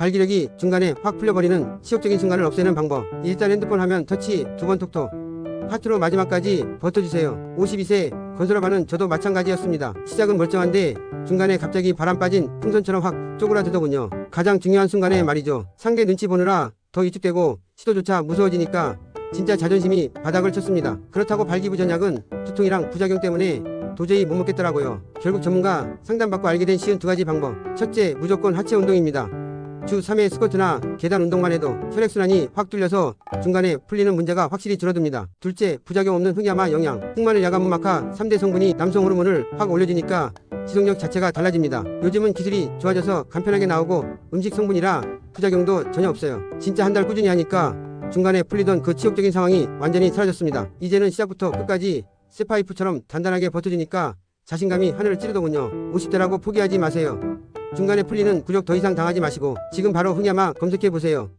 발기력이 중간에 확 풀려버리는 치욕적인 순간을 없애는 방법. 일단 핸드폰 화면 터치 두 번 톡톡. 하트로 마지막까지 버텨주세요. 52세 건설업하는 저도 마찬가지였습니다. 시작은 멀쩡한데 중간에 갑자기 바람 빠진 풍선처럼 확 쪼그라들더군요. 가장 중요한 순간에 말이죠. 상대 눈치 보느라 더 위축되고 시도조차 무서워지니까 진짜 자존심이 바닥을 쳤습니다. 그렇다고 발기부전 약은 두통이랑 부작용 때문에 도저히 못 먹겠더라고요. 결국 전문가 상담받고 알게 된 쉬운 두 가지 방법. 첫째, 무조건 하체 운동입니다. 주 3회 스쿼트나 계단 운동만 해도 혈액순환이 확 뚫려서 중간에 풀리는 문제가 확실히 줄어듭니다. 둘째, 부작용 없는 흑야마 영양. 흑마늘 야간무마카 3대 성분이 남성 호르몬을 확 올려주니까 지속력 자체가 달라집니다. 요즘은 기술이 좋아져서 간편하게 나오고 음식 성분이라 부작용도 전혀 없어요. 진짜 한 달 꾸준히 하니까 중간에 풀리던 그 치욕적인 상황이 완전히 사라졌습니다. 이제는 시작부터 끝까지 쇠파이프처럼 단단하게 버텨주니까 자신감이 하늘을 찌르더군요. 50대라고 포기하지 마세요. 중간에 풀리는 굴욕 더 이상 당하지 마시고 지금 바로 흑야마 검색해 보세요.